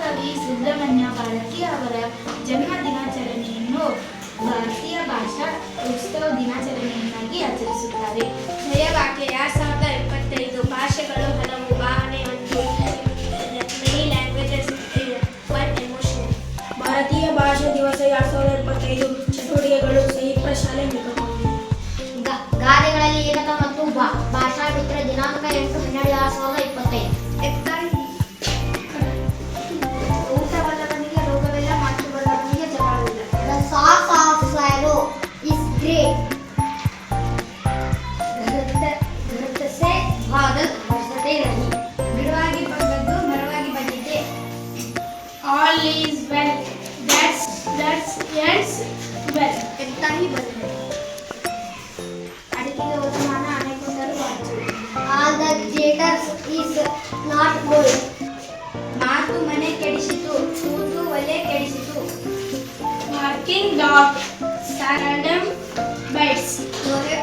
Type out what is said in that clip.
ಕವಿ ಸುಬ್ರಹ್ಮಣ್ಯ ಭಾರತಿ ಅವರ ಜನ್ಮ ದಿನಾಚರಣೆಯನ್ನು ಭಾರತೀಯ ಭಾಷಾ ಉತ್ಸವ ದಿನಾಚರಣೆಯನ್ನಾಗಿ ಆಚರಿಸುತ್ತಾರೆ. ಧ್ಯೇಯವಾಕ್ಯ ಎರಡ್ ಸಾವಿರದ ಇಪ್ಪತ್ತೈದು ಭಾಷೆಗಳು ಹಲವು ಭಾವನೆ ಮತ್ತು ಲ್ಯಾಂಗ್ವೇಜಸ್ ಎಮೋಷನ್ ಭಾರತೀಯ ಭಾಷಾ ದಿವಸ ಎರಡ್ ಸಾವಿರದ ಇಪ್ಪತ್ತೈದು ಚಟುವಟಿಕೆಗಳು ಸಹಿತ ಶಾಲೆ ಗಾದೆಗಳಲ್ಲಿ ಏಕತ ಮತ್ತು ಭಾಷಾ ಮಿತ್ರ ದಿನಾಂಕ ಎಂಟು ಹನ್ನೆರಡು ಎರಡು ಸಾವಿರದ ಇಪ್ಪತ್ತೈದು. All is well. That's that's ends well. ಎಂತ ಹಿ ಬಂದಿದೆ? ಅಡಿಕೆಗೆ ಹೋದಮಾನ ಆನೆಕೊಂಡರು ವಾಚು all the theaters is not gold ಮಾತು ಮನೆ ಕೆಡಿಸಿತು ಕೂತು ಒಲೆ ಕೆಡಿಸಿತು. ಮಾರ್ಕಿಂಗ್ ಡಾಗ್ ಸ್ಯಾರಡಮ್ ಬೈಟ್ಸ್ ಕೊಡ್ತಾರೆ